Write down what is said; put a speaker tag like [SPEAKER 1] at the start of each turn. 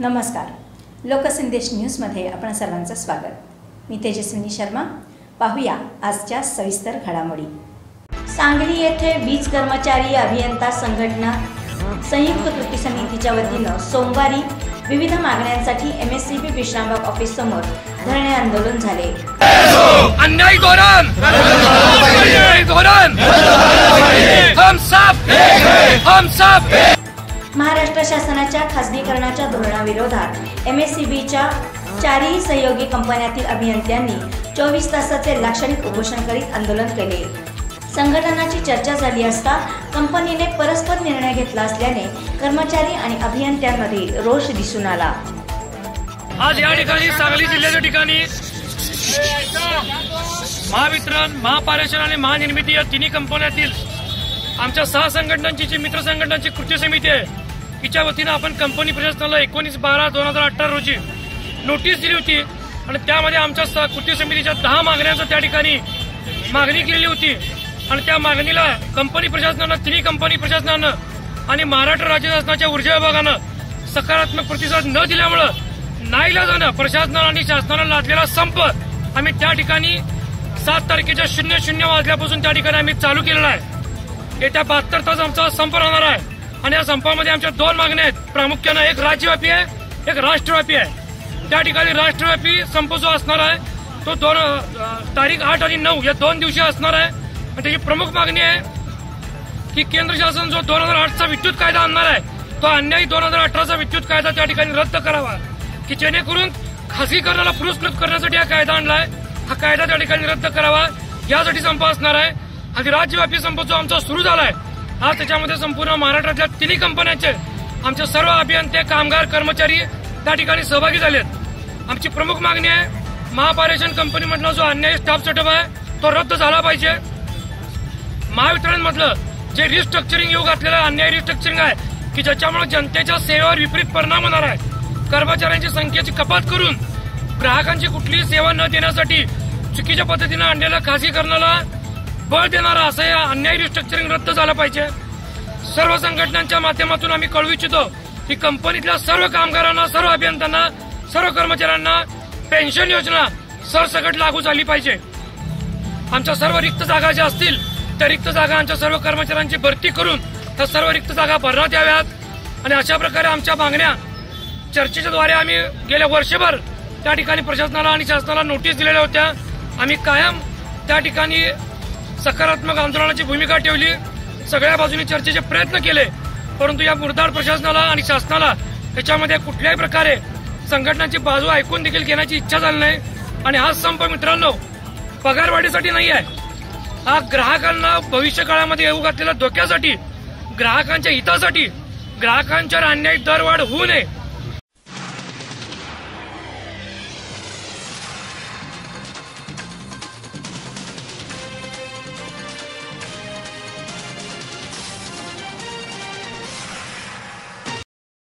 [SPEAKER 1] नमस्कार. लोकसंदेश न्यूजमध्ये आपण सर्वांचं स्वागत. मी तेजस्विनी शर्मा. पाहूया आजच्या सविस्तर घडामोडी. सांगली येथे वीज कर्मचारी अभियंता संघटना संयुक्त कृती समितीच्या वतीनं सोमवारी विविध मागण्यांसाठी M S C B Vishrambag office समोर धरणे आंदोलन झाले. प्रशासनाच्या खासगीकरणाच्या धोरणाविरोधात एम एस सी बीच्या चारही सहयोगी कंपन्यातील अभियंत्यांनी चोवीस तासाचे लाक्षणिक उपोषण करीत आंदोलन केले. संघटनाची चर्चा झाली असता कंपनीने परस्पर निर्णय घेतला असल्याने कर्मचारी आणि अभियंत्यांमध्ये रोष दिसून आला.
[SPEAKER 2] आज या ठिकाणी सांगली जिल्ह्याच्या ठिकाणी महावितरण महापारेषण आणि महानिर्मिती या तिन्ही कंपन्यातील आमच्या सहा संघटनांची जी मित्र संघटनांची कृती समिती आहे तिच्या वतीनं आपण कंपनी प्रशासनाला एकोणीस बारा दोन हजार अठरा रोजी नोटीस दिली होती. आणि त्यामध्ये आमच्या कृती समितीच्या दहा मागण्यांचं त्या ठिकाणी मागणी केलेली होती. आणि त्या मागणीला कंपनी प्रशासनानं तिन्ही कंपनी प्रशासनानं आणि महाराष्ट्र राज्य शासनाच्या ऊर्जा विभागानं सकारात्मक प्रतिसाद न दिल्यामुळं नाईलाजानं प्रशासनानं आणि शासनानं लादलेला संप आम्ही त्या ठिकाणी सात तारखेच्या शून्य शून्य वाजल्यापासून त्या ठिकाणी आम्ही चालू केलेला आहे. येत्या बहात्तर तास आमचा संप राहणार आहे. आणि या संपामध्ये आमच्या दोन मागण्या आहेत. प्रामुख्यानं एक राज्यव्यापी आहे एक राष्ट्रव्यापी आहे. त्या ठिकाणी राष्ट्रव्यापी संप जो असणार आहे. तो दोन तारीख आठ आणि नऊ या दोन दिवशी असणार आहे. आणि त्याची प्रमुख मागणी आहे की केंद्र शासन जो दोन हजार आठचा विद्युत कायदा आणणार आहे तो अन्यायी दोन हजार अठराचा विद्युत कायदा त्या ठिकाणी रद्द करावा. की जेणेकरून खासगीकरणाला पुरस्कृत करण्यासाठी हा कायदा आणलाय हा कायदा त्या ठिकाणी रद्द करावा. यासाठी संप असणार आहे. आणि राज्यव्यापी संप जो आमचा सुरू झाला आहे आज त्याच्यामध्ये संपूर्ण महाराष्ट्रातल्या तिन्ही कंपन्यांचे आमचे सर्व अभियंते कामगार कर्मचारी त्या ठिकाणी सहभागी झालेत. आमची प्रमुख मागणी आहे महापारेषण कंपनीमधला जो अन्यायी स्टाफ सेटअप आहे तो रद्द झाला पाहिजे. महावितरण मधलं जे रिस्ट्रक्चरिंग येऊ घातलेलं अन्याय रिस्ट्रक्चरिंग आहे की ज्याच्यामुळे जनतेच्या सेवेवर विपरीत परिणाम होणार आहे. कर्मचाऱ्यांची संख्येची कपात करून ग्राहकांची कुठलीही सेवा न देण्यासाठी चुकीच्या पद्धतीनं आणलेल्या खासगीकरणाला बळ देणारा असं हे अन्याय रिस्ट्रक्चरिंग रद्द झालं पाहिजे. सर्व संघटनांच्या माध्यमातून आम्ही कळवू इच्छितो की कंपनीतल्या सर्व कामगारांना सर्व अभियंत्यांना सर्व कर्मचाऱ्यांना पेन्शन योजना सरसकट लागू झाली पाहिजे. आमच्या सर्व रिक्त जागा ज्या असतील त्या रिक्त जागा आमच्या सर्व कर्मचाऱ्यांची भरती करून त्या सर्व रिक्त जागा भरण्यात याव्यात. आणि अशा प्रकारे आमच्या मागण्या चर्चेच्या द्वारे आम्ही गेल्या वर्षभर त्या ठिकाणी प्रशासनाला आणि शासनाला नोटीस दिलेल्या होत्या. आम्ही कायम त्या ठिकाणी सकारात्मक आंदोलनाची भूमिका ठेवली. सगळ्या बाजूने चर्चेचे प्रयत्न केले. परंतु या मुरदाड प्रशासनाला आणि शासनाला याच्यामध्ये कुठल्याही प्रकारे संघटनाची बाजू ऐकून देखील घेण्याची इच्छा झाली नाही. आणि हा संप मित्रांनो पगारवाढीसाठी नाही आहे. हा ग्राहकांना भविष्य काळामध्ये येऊ घातलेल्या धोक्यासाठी ग्राहकांच्या हितासाठी ग्राहकांच्या अन्यायी दरवाढ होऊ नये.